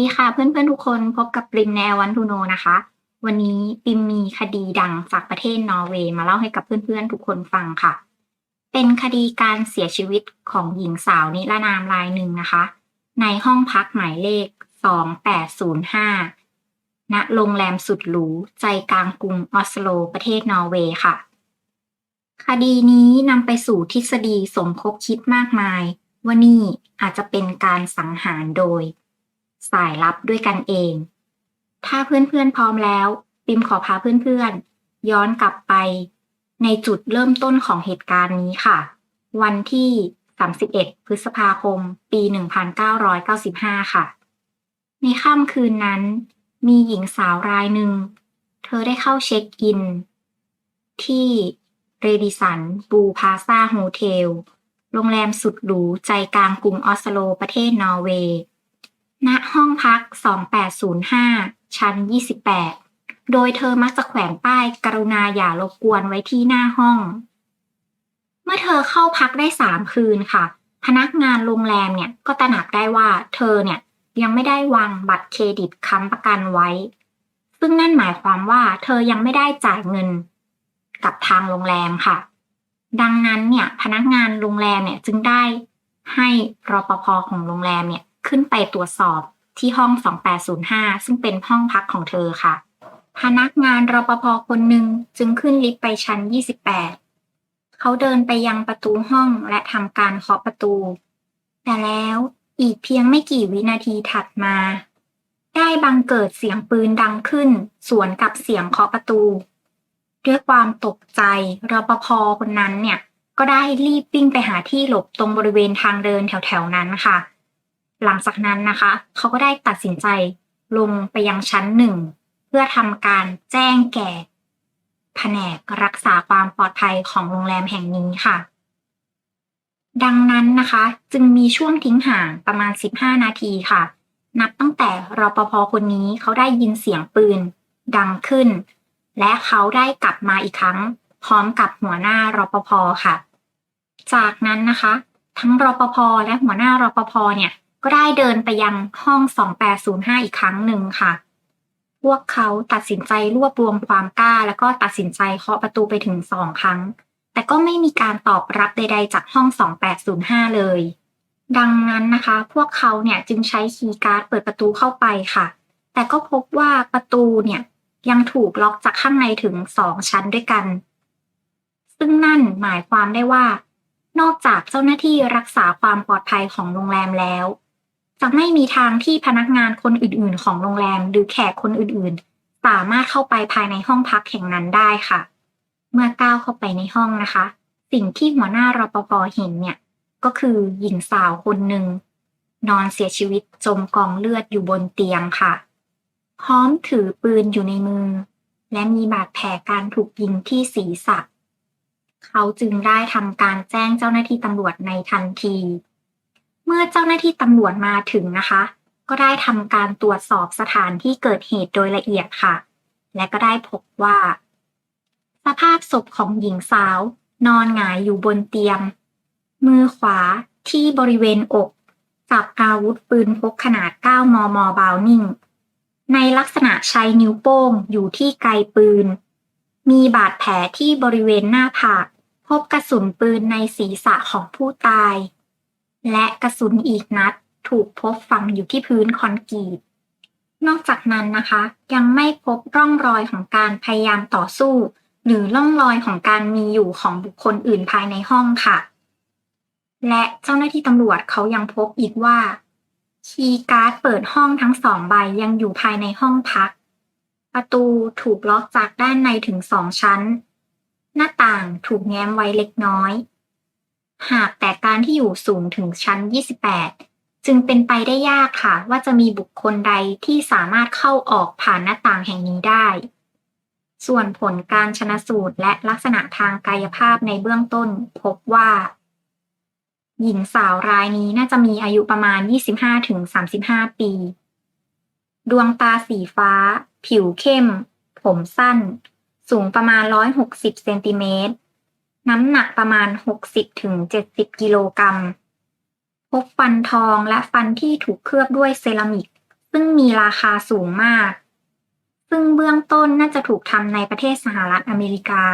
ดีค่ะเพื่อนๆทุกคนพบกับปริมในวันทูโนนะคะ วันนี้ปิมมีคดีดังจากประเทศนอร์เวย์มาเล่าให้กับเพื่อนๆทุกคนฟังค่ะ เป็นคดีการเสียชีวิตของหญิงสาวนิรนามรายหนึ่งนะคะ ในห้องพักหมายเลข 2805 ณโรงแรมสุดหรูใจกลางกรุงออสโล ประเทศนอร์เวย์ค่ะ คดีนี้นำไปสู่ทฤษฎีสมคบคิดมากมาย ว่านี่อาจจะเป็นการสังหารโดย สายลับด้วยกันเอง ถ้าเพื่อนๆพร้อมแล้ว ปิมขอพาเพื่อนๆ ย้อนกลับไป ในจุดเริ่มต้นของเหตุการณ์นี้ค่ะ วันที่ 31 พฤษภาคม ปี 1995 ค่ะ ในค่ำคืนนั้น มีหญิงสาวรายหนึ่ง เธอได้เข้าเช็คอิน ที่เรดิสันบูพาซาโฮเทล โรงแรมสุดหรูใจกลางกรุงออสโลประเทศนอร์เวย์ ณห้องพัก 2805 ชั้น 28 โดยเธอมักจะแขวนป้ายกรุณาอย่ารบกวนไว้ที่หน้าห้อง เมื่อเธอเข้าพักได้ 3 คืนค่ะ พนักงานโรงแรมเนี่ยก็ตระหนักได้ว่าเธอเนี่ยยังไม่ได้วางบัตรเครดิตค้ำประกันไว้ ซึ่งนั่นหมายความว่าเธอยังไม่ได้จ่ายเงินกับทางโรงแรมค่ะ ดังนั้นเนี่ยพนักงานโรงแรมเนี่ยจึงได้ให้รปภของโรงแรมเนี่ย ขึ้นไปตรวจสอบที่ห้อง 2805 ซึ่งเป็นห้องพักของเธอค่ะ พนักงานรปภคนหนึ่งจึงขึ้นลิฟต์ไปชั้น 28 เขาเดินไปยังประตูห้องและทำการเคาะประตู แต่แล้วอีกเพียงไม่กี่วินาทีถัดมา ได้บังเกิดเสียงปืนดังขึ้น สวนกับเสียงเคาะประตู ด้วยความตกใจรปภคนนั้นเนี่ย ก็ได้รีบวิ่งไปหาที่หลบตรงบริเวณทางเดินแถวๆนั้นค่ะ หลังจากนั้นนะคะ เขาก็ได้ตัดสินใจลงไปยังชั้นหนึ่งเพื่อทำการแจ้งแก่แผนกรักษาความปลอดภัยของโรงแรมแห่งนี้ค่ะ ดังนั้นนะคะ จึงมีช่วงทิ้งห่างประมาณ 15 นาทีค่ะ นับตั้งแต่รปภคนนี้เขาได้ยินเสียงปืน ดังขึ้น และเขาได้กลับมาอีกครั้ง พร้อมกับหัวหน้ารปภค่ะ จากนั้นนะคะ ทั้งรปภและหัวหน้ารปภเนี่ย ก็ได้เดินไปยังห้อง 2805 อีกครั้งหนึ่งค่ะ พวกเขาตัดสินใจรวบรวมความกล้า แล้วก็ตัดสินใจเคาะประตูไปถึงสองครั้ง แต่ก็ไม่มีการตอบรับใด ๆ จากห้อง 2805 เลย ดังนั้นนะคะ พวกเขาเนี่ยจึงใช้คีย์การ์ดเปิดประตูเข้าไปค่ะ แต่ก็พบว่าประตูเนี่ยยังถูกล็อกจากข้างในถึงสองชั้นด้วยกัน ซึ่งนั่นหมายความได้ว่า นอกจากเจ้าหน้าที่รักษาความปลอดภัยของโรงแรมแล้ว จะไม่มีทางที่พนักงานคนอื่นๆ ของโรงแรมหรือแขกคนอื่นๆ สามารถเข้าไปภายในห้องพักแห่งนั้นได้ค่ะ เมื่อก้าวเข้าไปในห้องนะคะ สิ่งที่หัวหน้ารปภเห็นเนี่ย ก็คือหญิงสาวคนหนึ่งนอนเสียชีวิตจมกองเลือดอยู่บนเตียงค่ะ พร้อมถือปืนอยู่ในมือ และมีบาดแผลการถูกยิงที่ศีรษะ เขาจึงได้ทำการแจ้งเจ้าหน้าที่ตำรวจในทันที เมื่อเจ้าหน้าที่ตำรวจมาถึงนะคะ ก็ได้ทำการตรวจสอบสถานที่เกิดเหตุโดยละเอียดค่ะ และก็ได้พบว่า สภาพศพของหญิงสาว นอนหงายอยู่บนเตียง มือขวาที่บริเวณอก จับอาวุธปืนพกขนาด 9 มม บาวนิ่ง ในลักษณะใช้นิ้วโป้งอยู่ที่ไกลปืน มีบาดแผลที่บริเวณหน้าผาก พบกระสุนปืนในศีรษะของผู้ตาย และกระสุนอีกนัดถูกพบฝังอยู่ที่พื้นคอนกรีต นอกจากนั้นนะคะ ยังไม่พบร่องรอยของการพยายามต่อสู้ หรือร่องรอยของการมีอยู่ของบุคคลอื่นภายในห้องค่ะ และเจ้าหน้าที่ตำรวจเขายังพบอีกว่าคีย์การ์ดเปิดห้องทั้งสองใบยังอยู่ภายในห้องพัก ประตูถูกล็อกจากด้านในถึงสองชั้น หน้าต่างถูกแง้มไว้เล็กน้อย หากแต่การที่อยู่สูงถึงชั้น 28 จึงเป็นไปได้ยากค่ะ ว่าจะมีบุคคลใดที่สามารถเข้าออกผ่านหน้าต่างแห่งนี้ได้ ส่วนผลการชนะสูตรและลักษณะทางกายภาพในเบื้องต้นพบว่า หญิงสาวรายนี้น่าจะมีอายุประมาณ 25-35 ปี ดวงตาสีฟ้า ผิวเข้ม ผมสั้น สูงประมาณ 160 เซนติเมตร น้ำหนักประมาณ60-70กิโลกรัม พบฟันทองและฟันที่ถูกเคลือบด้วยเซรามิก ซึ่งมีราคาสูงมาก ซึ่งเบื้องต้นน่าจะถูกทำในประเทศสหรัฐอเมริกา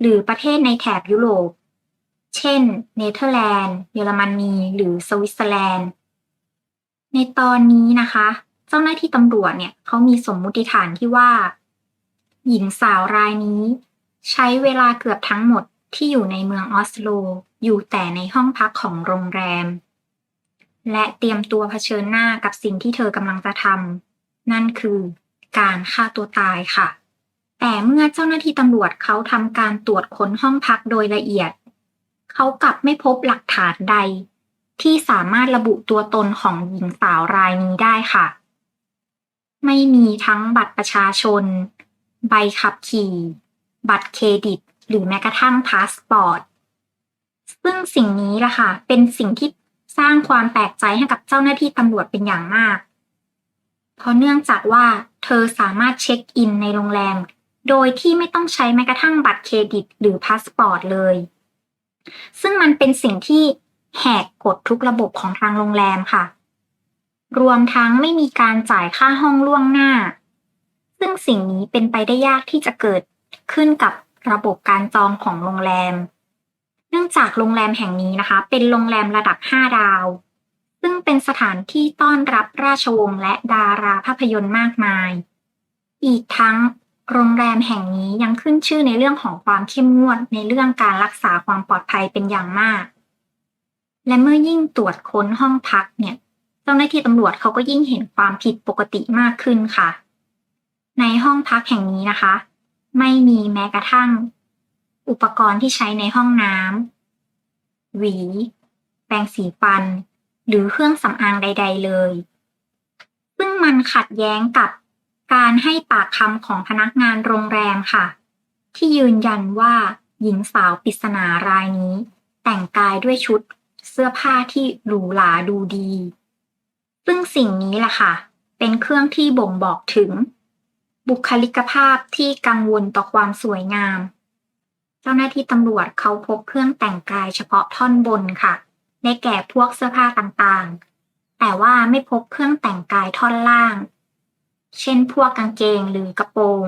หรือประเทศในแถบยุโรป เช่น เนเธอร์แลนด์ เยอรมนี หรือสวิตเซอร์แลนด์ ในตอนนี้นะคะ เจ้าหน้าที่ตำรวจเนี่ยเขามีสมมุติฐานที่ว่า หญิงสาวรายนี้ ใช้เวลาเกือบทั้งหมด ที่อยู่ในเมืองออสโล อยู่แต่ในห้องพักของโรงแรม และเตรียมตัวเผชิญหน้ากับสิ่งที่เธอกำลังจะทำนั่นคือการฆ่าตัวตายค่ะ แต่เมื่อเจ้าหน้าที่ตำรวจเขาทำการตรวจค้นห้องพักโดยละเอียด เขากลับไม่พบหลักฐานใด ที่สามารถระบุตัวตนของหญิงสาวรายนี้ได้ค่ะ ไม่มีทั้งบัตรประชาชน ใบขับขี่ บัตรเครดิต หรือแม้กระทั่งพาสปอร์ตซึ่งสิ่งนี้ล่ะค่ะ เป็นสิ่งที่สร้างความแปลกใจให้กับเจ้าหน้าที่ตำรวจเป็นอย่างมาก เพราะเนื่องจากว่าเธอสามารถเช็คอินในโรงแรม โดยที่ไม่ต้องใช้แม้กระทั่งบัตรเครดิต หรือพาสปอร์ตเลย ซึ่งมันเป็นสิ่งที่แหกกฎทุกระบบของทางโรงแรมค่ะ รวมทั้งไม่มีการจ่ายค่าห้องล่วงหน้า ซึ่งสิ่งนี้เป็นไปได้ยากที่จะเกิดขึ้นกับ ระบบการจองของโรงแรม เนื่องจากโรงแรมแห่งนี้นะคะ เป็นโรงแรมระดับ 5 ดาว ซึ่งเป็นสถานที่ต้อนรับราชวงศ์และดาราภาพยนตร์มากมาย อีกทั้งโรงแรมแห่งนี้ยังขึ้นชื่อในเรื่องของความเข้มงวดในเรื่องการรักษาความปลอดภัยเป็นอย่างมาก และเมื่อยิ่งตรวจค้นห้องพักเนี่ยเจ้าหน้าที่ตำรวจเขาก็ยิ่งเห็นความผิดปกติมากขึ้นค่ะ ในห้องพักแห่งนี้นะคะ ไม่มีแม้กระทั่ง อุปกรณ์ที่ใช้ในห้องน้ำหวี แปรงสีฟัน หรือเครื่องสำอางใด ๆ เลย ซึ่งมันขัดแย้งกับการให้ปากคำของพนักงานโรงแรมค่ะ ที่ยืนยันว่าหญิงสาวปริศนารายนี้ แต่งกายด้วยชุดเสื้อผ้าที่หรูหราดูดี ซึ่งสิ่งนี้ล่ะค่ะ เป็นเครื่องที่บ่งบอกถึง บุคลิกภาพที่กังวลต่อความสวยงาม เจ้าหน้าที่ตำรวจเขาพบเครื่องแต่งกายเฉพาะท่อนบนค่ะ ได้แก่พวกเสื้อผ้าต่างๆ แต่ว่าไม่พบเครื่องแต่งกายท่อนล่าง เช่นพวกกางเกงหรือกระโปรง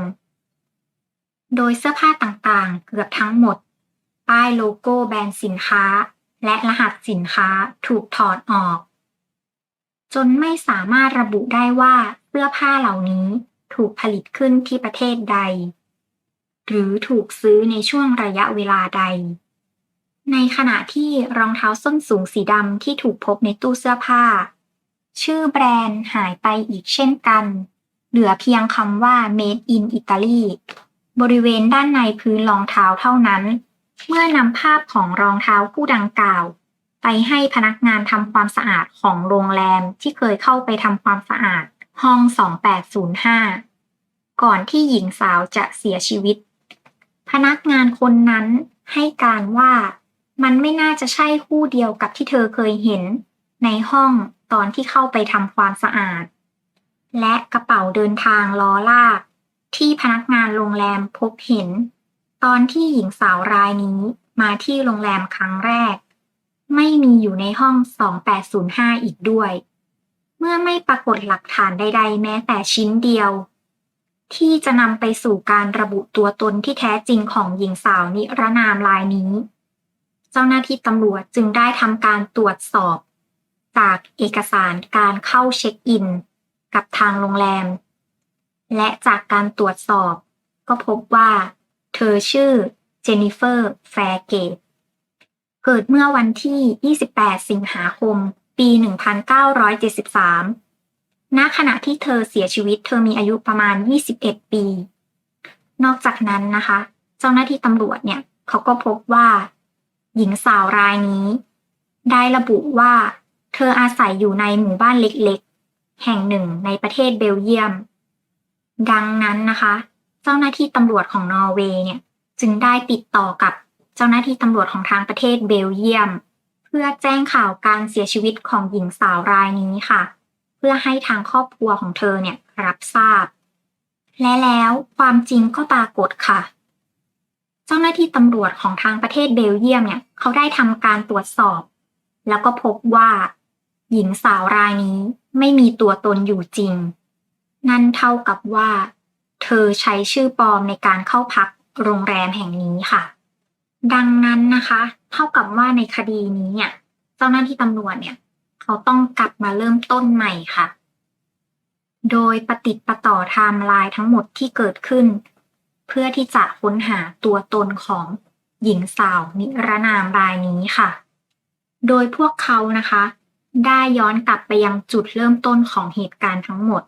โดยเสื้อผ้าต่างๆ เกือบทั้งหมด ป้ายโลโก้แบรนด์สินค้า และรหัสสินค้าถูกถอดออก จนไม่สามารถระบุได้ว่าเสื้อผ้าเหล่านี้ ถูกผลิตขึ้นที่ประเทศใด หรือถูกซื้อในช่วงระยะเวลาใด ในขณะที่รองเท้าส้นสูงสีดำที่ถูกพบในตู้เสื้อผ้า ชื่อแบรนด์หายไปอีกเช่นกัน เหลือเพียงคำว่า made in Italy บริเวณด้านในพื้นรองเท้าเท่านั้น เมื่อนำภาพของรองเท้าคู่ดังกล่าว ไปให้พนักงานทำความสะอาดของโรงแรมที่เคยเข้าไปทำความสะอาด ห้อง 2805 ก่อนที่หญิงสาวจะเสียชีวิต พนักงานคนนั้นให้การว่ามันไม่น่าจะใช่คู่เดียวกับที่เธอเคยเห็น ในห้องตอนที่เข้าไปทำความสะอาด และกระเป๋าเดินทางล้อลาก ที่พนักงานโรงแรมพบเห็น ตอนที่หญิงสาวรายนี้มาที่โรงแรมครั้งแรก ไม่มีอยู่ในห้อง 2805 อีกด้วย เมื่อไม่ปรากฏหลักฐานใด ๆ แม้แต่ชิ้นเดียว ที่จะนำไปสู่การระบุตัวตนที่แท้จริงของหญิงสาวนิรนามรายนี้ เจ้าหน้าที่ตำรวจจึงได้ทำการตรวจสอบ จากเอกสารการเข้าเช็คอิน กับทางโรงแรม และจากการตรวจสอบ ก็พบว่า เธอชื่อเจนนิเฟอร์แฟร์เกตเกิดเมื่อวันที่ 28 สิงหาคม ปี 1973 ณ ขณะที่เธอเสียชีวิตเธอมีอายุประมาณ 21 ปี นอกจากนั้นนะคะ เจ้าหน้าที่ตำรวจเนี่ยเขาก็พบว่า หญิงสาวรายนี้ ได้ระบุว่า เธออาศัยอยู่ในหมู่บ้านเล็กๆ แห่งหนึ่งในประเทศเบลเยียม ดังนั้นนะคะ เจ้าหน้าที่ตำรวจของนอร์เวย์เนี่ยจึงได้ติดต่อกับเจ้าหน้าที่ตำรวจของทางประเทศเบลเยียม พื่อแจ้งข่าวการเสียชีวิตของหญิงสาวรายนี้ค่ะ เพื่อให้ทางครอบครัวของเธอเนี่ยรับทราบ และแล้วความจริงก็ปรากฏค่ะ เจ้าหน้าที่ตำรวจของทางประเทศเบลเยียมเนี่ยเขาได้ทำการตรวจสอบ แล้วก็พบว่าหญิงสาวรายนี้ไม่มีตัวตนอยู่จริง นั่นเท่ากับว่า เธอใช้ชื่อปลอมในการเข้าพักโรงแรมแห่งนี้ค่ะ ดังนั้นนะคะ เท่ากับว่าในคดีนี้เนี่ย เจ้าหน้าที่ตำรวจเนี่ย เขาต้องกลับมาเริ่มต้นใหม่ค่ะ โดยปฏิดประต่อไทม์ไลน์ทั้งหมดที่เกิดขึ้น เพื่อที่จะค้นหาตัวตนของหญิงสาวนิรนามรายนี้ค่ะ โดยพวกเขานะคะ ได้ย้อนกลับไปยังจุดเริ่มต้นของเหตุการณ์ทั้งหมด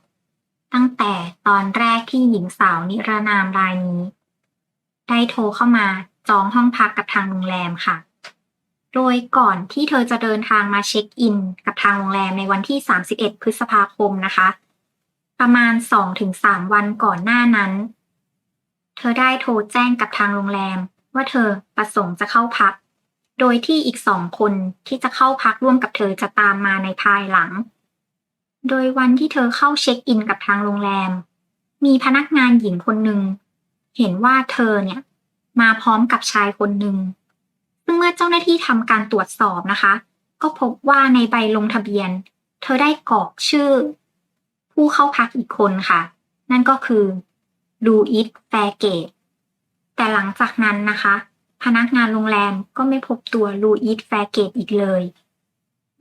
ตั้งแต่ตอนแรกที่หญิงสาวนิรนามรายนี้ ได้โทรเข้ามา จองห้องพักกับทางโรงแรมค่ะ โดยก่อนที่เธอจะเดินทางมาเช็คอิน กับทางโรงแรมในวันที่ 31 พฤษภาคมนะคะ ประมาณ 2-3 วันก่อนหน้านั้น เธอได้โทรแจ้งกับทางโรงแรม ว่าเธอประสงค์จะเข้าพัก โดยที่อีกสองคนที่จะเข้าพักร่วมกับเธอจะตามมาในภายหลัง โดยวันที่เธอเข้าเช็คอินกับทางโรงแรม มีพนักงานหญิงคนหนึ่งเห็นว่าเธอเนี่ย มาพร้อมกับชายคนหนึ่งซึ่งเมื่อเจ้าหน้าที่ทำการตรวจสอบนะคะ ก็พบว่าในใบลงทะเบียน เธอได้กรอกชื่อ ผู้เข้าพักอีกคนค่ะ นั่นก็คือลูอิสแฟเกตแต่หลังจากนั้นนะคะ พนักงานโรงแรมก็ไม่พบตัวลูอิสแฟเกตอีกเลย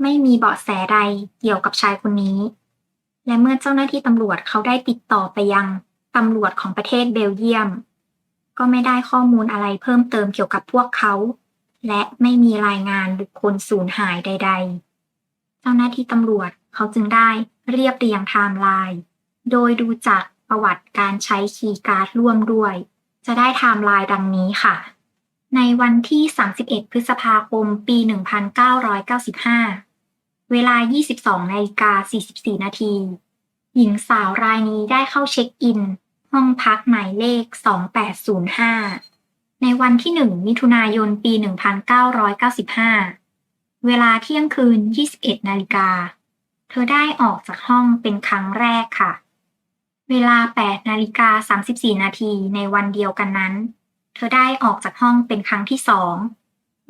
ไม่มีเบาะแสใดเกี่ยวกับชายคนนี้ และเมื่อเจ้าหน้าที่ตำรวจเขาได้ติดต่อไปยังตำรวจของประเทศเบลเยียม ก็ไม่ได้ข้อมูลอะไรเพิ่มเติมเกี่ยวกับพวกเขา และไม่มีรายงานบุคคลสูญหายใด ๆ เจ้าหน้าที่ตำรวจเขาจึงได้เรียบเรียงไทม์ไลน์ โดยดูจากประวัติการใช้คีย์การ์ดร่วมด้วย จะได้ไทม์ไลน์ดังนี้ค่ะ ในวันที่ 31 พฤษภาคม ปี 1995 เวลา 22นาฬิกา44 นาที หญิงสาวรายนี้ได้เข้าเช็คอิน ห้องพักหมายเลข 2805 ในวันที่ 1 มิถุนายน ปี 1995 เวลาเที่ยงคืน 21 นาฬิกา เธอได้ออกจากห้องเป็นครั้งแรกค่ะ เวลา 8 นาฬิกา 34 นาทีในวันเดียวกันนั้น เธอได้ออกจากห้องเป็นครั้งที่สอง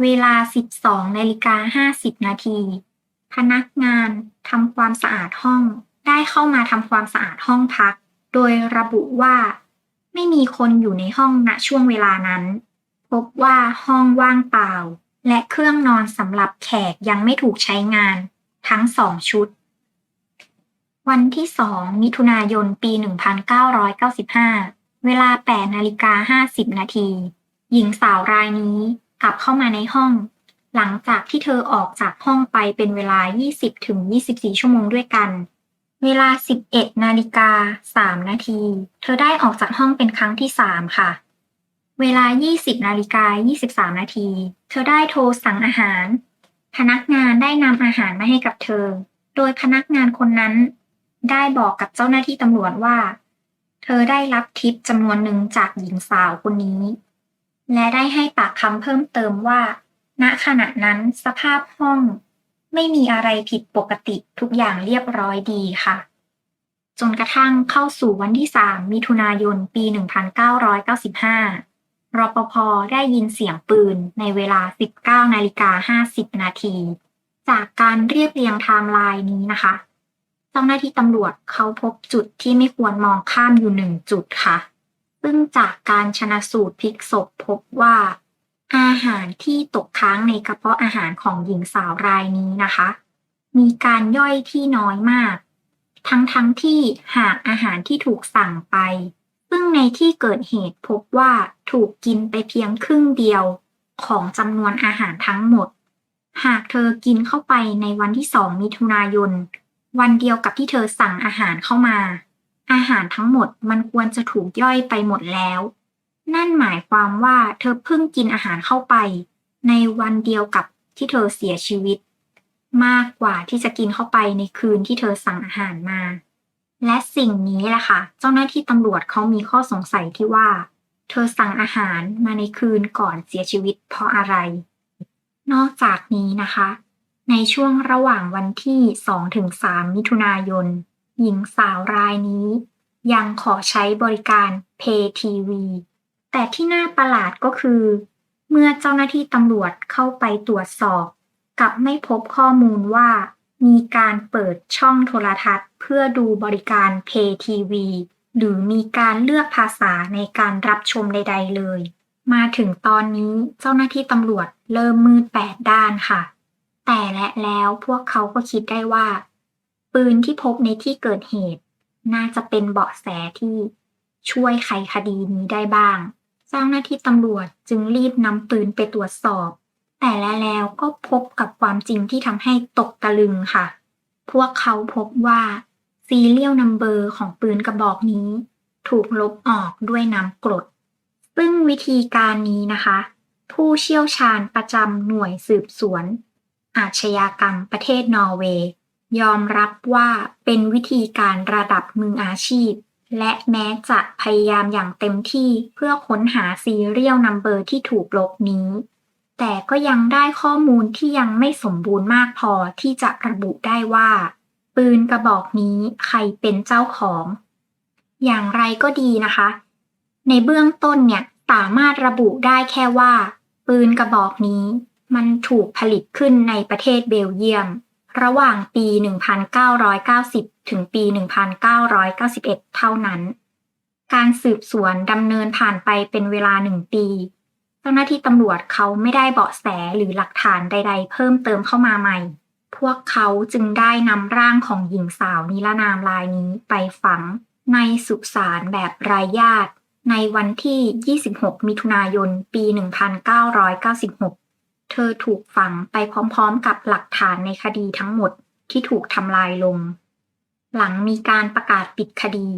เวลา 12 นาฬิกา 50 นาที พนักงานทำความสะอาดห้อง ได้เข้ามาทำความสะอาดห้องพัก โดยระบุว่า ไม่มีคนอยู่ในห้องณช่วงเวลานั้น พบว่าห้องว่างเปล่า และเครื่องนอนสำหรับแขกยังไม่ถูกใช้งาน ทั้งสองชุด วันที่ 2 มิถุนายน ปี 1995 เวลา8นาฬิกา50 นาที หญิงสาวรายนี้กลับเข้ามาในห้อง หลังจากที่เธอออกจากห้องไปเป็นเวลา 20-24 ชั่วโมงด้วยกัน เวลา11นาฬิกา3นาทีเธอได้ออกจากห้องเป็นครั้งที่3ค่ะ เวลา20นาฬิกา23นาทีเธอได้โทรสั่งอาหาร พนักงานได้นำอาหารมาให้กับเธอ โดยพนักงานคนนั้น ได้บอกกับเจ้าหน้าที่ตำรวจว่า เธอได้รับทิปจำนวนหนึ่งจากหญิงสาวคนนี้ และได้ให้ปากคำเพิ่มเติมว่า ณขณะนั้นสภาพห้อง ไม่มีอะไรผิดปกติทุกอย่างเรียบร้อยดีค่ะ จนกระทั่งเข้าสู่วันที่ 3 มิถุนายน ปี 1995 รปภ ได้ยินเสียงปืนในเวลา 19นาฬิกา50 นาที จากการเรียบเรียงไทม์ไลน์นี้นะคะ เจ้าหน้าที่ตำรวจเขาพบจุดที่ไม่ควรมองข้ามอยู่หนึ่งจุดค่ะ ซึ่งจากการชนะสูตรพลิกศพพบว่า อาหารที่ตกค้างในกระเพาะอาหารของหญิงสาวรายนี้นะคะ มีการย่อยที่น้อยมาก ทั้งทั้งที่หากอาหารที่ถูกสั่งไป ซึ่งในที่เกิดเหตุพบว่าถูกกินไปเพียงครึ่งเดียวของจำนวนอาหารทั้งหมด หากเธอกินเข้าไปในวันที่2มิถุนายน วันเดียวกับที่เธอสั่งอาหารเข้ามา อาหารทั้งหมดมันควรจะถูกย่อยไปหมดแล้ว นั่นหมายความว่าเธอเพิ่งกินอาหารเข้าไป ในวันเดียวกับที่เธอเสียชีวิต มากกว่าที่จะกินเข้าไปในคืนที่เธอสั่งอาหารมา และสิ่งนี้แหละค่ะ เจ้าหน้าที่ตำรวจเขามีข้อสงสัยที่ว่า เธอสั่งอาหารมาในคืนก่อนเสียชีวิตเพราะอะไร นอกจากนี้นะคะ ในช่วงระหว่างวันที่ 2-3 มิถุนายน หญิงสาวรายนี้ ยังขอใช้บริการ Pay TV แต่ที่น่าประหลาดก็คือ เมื่อเจ้าหน้าที่ตำรวจเข้าไปตรวจสอบ กลับไม่พบข้อมูลว่า มีการเปิดช่องโทรทัศน์ เพื่อดูบริการเพย์ทีวีหรือมีการเลือกภาษาในการรับชมใด ๆ เลย มาถึงตอนนี้เจ้าหน้าที่ตำรวจเริ่มมืดแปดด้านค่ะ แต่และแล้วพวกเขาก็คิดได้ว่า ปืนที่พบในที่เกิดเหตุ น่าจะเป็นเบาะแสที่ ช่วยไขคดีนี้ได้บ้าง เจ้าหน้าที่ตำรวจจึงรีบนำปืนไปตรวจสอบ แต่แล,แล้วก็พบกับความจริงที่ทำให้ตกตะลึงค่ะ พวกเขาพบว่าซีเรียลนัมเบอร์ของปืนกระบอกนี้ ถูกลบออกด้วยน้ำกรด ซึ่งวิธีการนี้นะคะ ผู้เชี่ยวชาญประจำหน่วยสืบสวน อาชญากรรมประเทศนอร์เวย์ยอมรับว่าเป็นวิธีการระดับมืออาชีพ และแม้จะพยายามอย่างเต็มที่เพื่อค้นหาซีเรียลนัมเบอร์ที่ถูกลบนี้ แต่ก็ยังได้ข้อมูลที่ยังไม่สมบูรณ์มากพอที่จะระบุได้ว่า ปืนกระบอกนี้ใครเป็นเจ้าของ อย่างไรก็ดีนะคะ ในเบื้องต้นเนี่ยสามารถระบุได้แค่ว่า ปืนกระบอกนี้ มันถูกผลิตขึ้นในประเทศเบลเยียม ระหว่างปี 1990 ถึงปี 1991 เท่านั้น การสืบสวนดำเนินผ่านไปเป็นเวลาหนึ่งปี เจ้าหน้าที่ตำรวจเขาไม่ได้เบาะแสหรือหลักฐานใด ๆ เพิ่มเติมเข้ามาใหม่ พวกเขาจึงได้นำร่างของหญิงสาวนิรนามรายนี้ไปฝังในสุสานแบบรายญาติ ในวันที่ 26 มิถุนายน ปี 1996 เธอถูกฝังไปพร้อมๆ กับหลักฐานในคดีทั้งหมดที่ถูกทำลายลง หลังมีการประกาศปิดคดี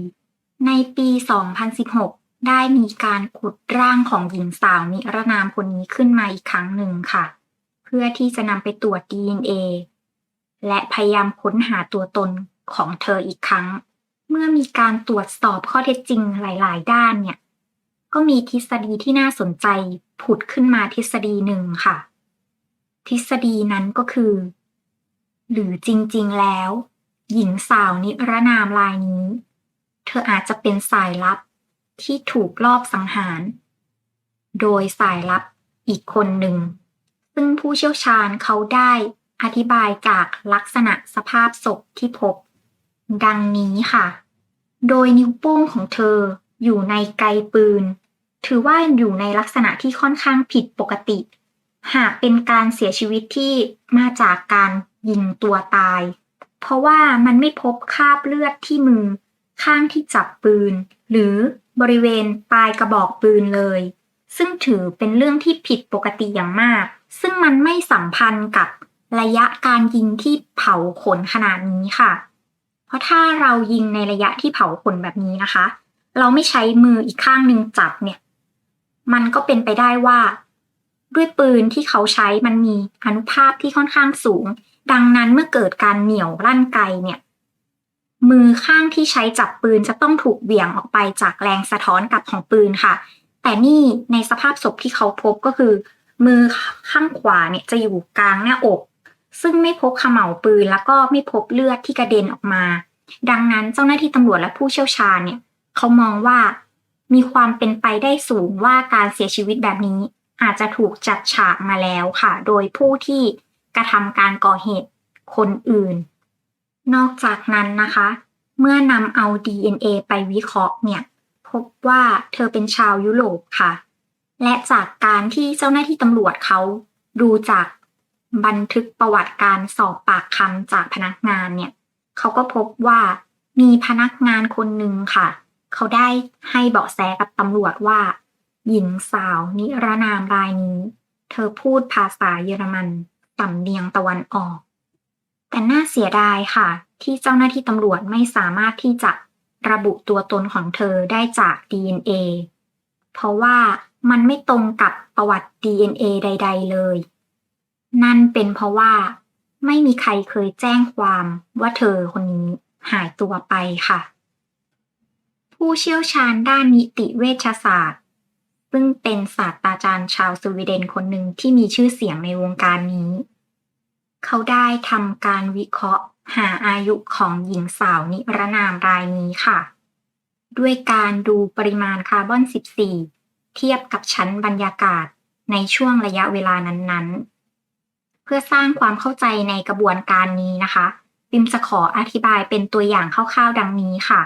ในปี 2016 ได้มีการขุดร่างของหญิงสาวนิรนามคนนี้ขึ้นมาอีกครั้งหนึ่งค่ะ เพื่อที่จะนำไปตรวจ DNA และพยายามค้นหาตัวตนของเธออีกครั้ง เมื่อมีการตรวจสอบข้อเท็จจริงหลาย ๆ ด้านเนี่ย ก็มีทฤษฎีที่น่าสนใจผุดขึ้นมาทฤษฎีหนึ่งค่ะ ทฤษฎีนั้นก็คือ หรือจริง ๆ แล้ว หญิงสาวนิรนามรายนี้ เธออาจจะเป็นสายลับที่ถูกลอบสังหาร โดยสายลับอีกคนหนึ่ง ซึ่งผู้เชี่ยวชาญเขาได้อธิบายจากลักษณะสภาพศพที่พบ ดังนี้ค่ะ โดยนิ้วโป้งของเธออยู่ในไกปืน ถือว่าอยู่ในลักษณะที่ค่อนข้างผิดปกติ หากเป็นการเสียชีวิตที่มาจากการยิงตัวตาย เพราะว่ามันไม่พบคราบเลือดที่มือ ข้างที่จับปืน หรือบริเวณปลายกระบอกปืนเลย ซึ่งถือเป็นเรื่องที่ผิดปกติอย่างมาก ซึ่งมันไม่สัมพันธ์กับระยะการยิงที่เผาขนขนาดนี้ค่ะ เพราะถ้าเรายิงในระยะที่เผาขนแบบนี้นะคะ เราไม่ใช้มืออีกข้างหนึ่งจับเนี่ย มันก็เป็นไปได้ว่า ด้วยปืนที่เขาใช้มันมีอนุภาพที่ค่อนข้างสูง ดังนั้นเมื่อเกิดการเหนี่ยวลั่นไกเนี่ย มือข้างที่ใช้จับปืนจะต้องถูกเบี่ยงออกไปจากแรงสะท้อนกลับของปืนค่ะ แต่นี่ในสภาพศพที่เขาพบก็คือ มือข้างขวาเนี่ยจะอยู่กลางหน้าอก ซึ่งไม่พบขม่าวปืนแล้วก็ไม่พบเลือดที่กระเด็นออกมา ดังนั้นเจ้าหน้าที่ตำรวจและผู้เชี่ยวชาญเนี่ยเขามองว่ามีความเป็นไปได้สูงว่าการเสียชีวิตแบบนี้อาจจะถูกจัดฉากมาแล้วค่ะ โดยผู้ที่ กระทำการก่อเหตุคนอื่น นอกจากนั้นนะคะ เมื่อนำเอา DNA ไปวิเคราะห์เนี่ย พบว่าเธอเป็นชาวยุโรปค่ะ และจากการที่เจ้าหน้าที่ตำรวจเขาดูจากบันทึกประวัติการสอบปากคำจากพนักงานเนี่ยเขาก็พบว่ามีพนักงานคนหนึ่งค่ะ เขาได้ให้เบาะแสกับตำรวจว่า หญิงสาวนิรนามรายนี้ เธอพูดภาษาเยอรมัน สำเนียงตะวันออก แต่น่าเสียดายค่ะ ที่เจ้าหน้าที่ตำรวจไม่สามารถที่จะระบุตัวตนของเธอได้จาก DNA เพราะว่ามันไม่ตรงกับประวัติ DNA ใด ๆ เลย นั่นเป็นเพราะว่า ไม่มีใครเคยแจ้งความว่าเธอคนนี้หายตัวไปค่ะ ผู้เชี่ยวชาญด้านนิติเวชศาสตร์ ซึ่งเป็นศาสตราจารย์ชาวสวีเดนคนหนึ่งที่มีชื่อเสียงในวงการนี้ เขาได้ทำการวิเคราะห์หาอายุของหญิงสาวนิรนามรายนี้ค่ะ ด้วยการดูปริมาณคาร์บอน 14 เทียบกับชั้นบรรยากาศในช่วงระยะเวลานั้นๆ เพื่อสร้างความเข้าใจในกระบวนการนี้นะคะปิมจะขออธิบายเป็นตัวอย่างคร่าวๆดังนี้ค่ะ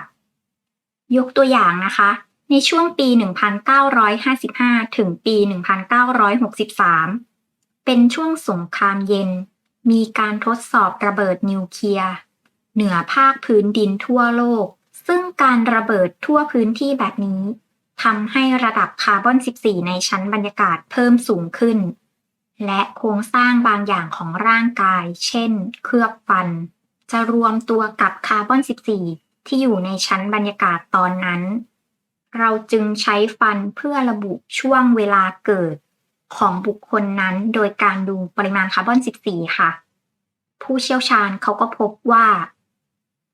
ยกตัวอย่างนะคะ ในช่วงปี 1955 ถึงปี 1963 เป็นช่วงสงครามเย็น มีการทดสอบระเบิดนิวเคลียร์เหนือภาคพื้นดินทั่วโลก ซึ่งการระเบิดทั่วพื้นที่แบบนี้ทำให้ระดับคาร์บอน 14 ในชั้นบรรยากาศเพิ่มสูงขึ้น และโครงสร้างบางอย่างของร่างกาย เช่น เคลือบฟัน จะรวมตัวกับคาร์บอน 14 ที่อยู่ในชั้นบรรยากาศตอนนั้น เราจึงใช้ฟันเพื่อระบุช่วงเวลาเกิดของบุคคลนั้น โดยการดูปริมาณคาร์บอน 14 ค่ะ ผู้เชี่ยวชาญเขาก็พบว่า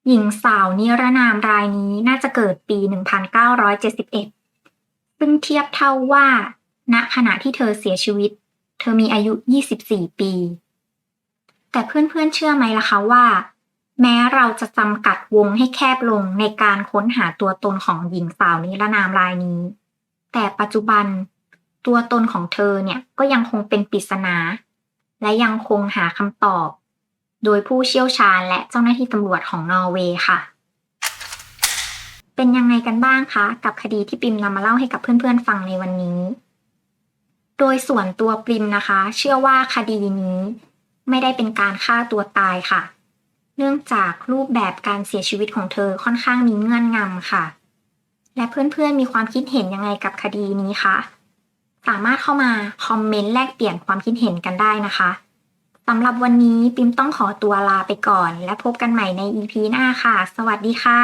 หญิงสาวนิรนามรายนี้น่าจะเกิดปี 1971 ซึ่งเทียบเท่าว่า ณขณะที่เธอเสียชีวิต เธอมีอายุ 24 ปี แต่เพื่อนๆเชื่อไหมล่ะคะว่า แม้เราจะจำกัดวงให้แคบลงในการค้นหาตัวตนของหญิงสาวนิรนามรายนี้ แต่ปัจจุบันตัวตนของเธอเนี่ยก็ยังคงเป็นปริศนา และยังคงหาคำตอบ โดยผู้เชี่ยวชาญและเจ้าหน้าที่ตำรวจของนอร์เวย์ค่ะ เป็นยังไงกันบ้างคะ กับคดีที่ปิมนำมาเล่าให้กับเพื่อนๆฟังในวันนี้ โดยส่วนตัวปิมนะคะ เชื่อว่าคดีนี้ ไม่ได้เป็นการฆ่าตัวตายค่ะ เนื่องจากรูปแบบการเสียชีวิตของเธอค่อนข้างมีเงื่อนงำค่ะ และเพื่อนๆมีความคิดเห็นยังไงกับคดีนี้คะ สามารถเข้ามาคอมเมนต์แลกเปลี่ยนความคิดเห็นกันได้นะคะสำหรับวันนี้ปิมต้องขอตัวลาไปก่อน และพบกันใหม่ใน EP หน้าค่ะ สวัสดีค่ะ